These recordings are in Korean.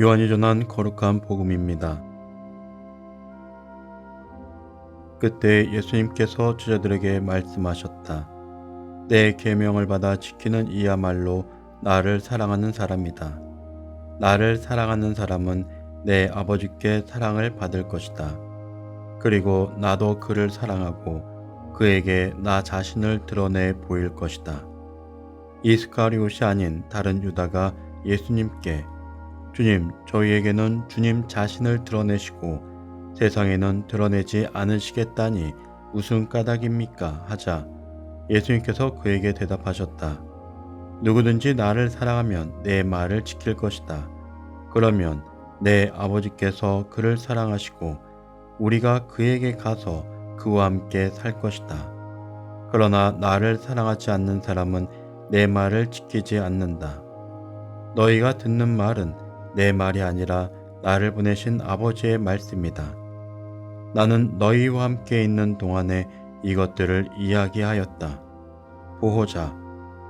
요한이 전한 거룩한 복음입니다. 그때 예수님께서 제자들에게 말씀하셨다. 내 계명을 받아 지키는 이야말로 나를 사랑하는 사람이다. 나를 사랑하는 사람은 내 아버지께 사랑을 받을 것이다. 그리고 나도 그를 사랑하고 그에게 나 자신을 드러내 보일 것이다. 이스카리옷이 아닌 다른 유다가 예수님께 주님, 저희에게는 주님 자신을 드러내시고 세상에는 드러내지 않으시겠다니 무슨 까닭입니까? 하자 예수님께서 그에게 대답하셨다. 누구든지 나를 사랑하면 내 말을 지킬 것이다. 그러면 내 아버지께서 그를 사랑하시고 우리가 그에게 가서 그와 함께 살 것이다. 그러나 나를 사랑하지 않는 사람은 내 말을 지키지 않는다. 너희가 듣는 말은 내 말이 아니라 나를 보내신 아버지의 말씀이다. 나는 너희와 함께 있는 동안에 이것들을 이야기하였다. 보호자,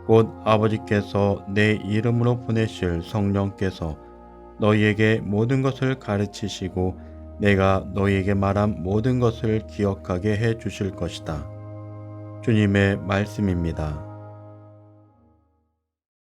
곧 아버지께서 내 이름으로 보내실 성령께서 너희에게 모든 것을 가르치시고 내가 너희에게 말한 모든 것을 기억하게 해 주실 것이다. 주님의 말씀입니다.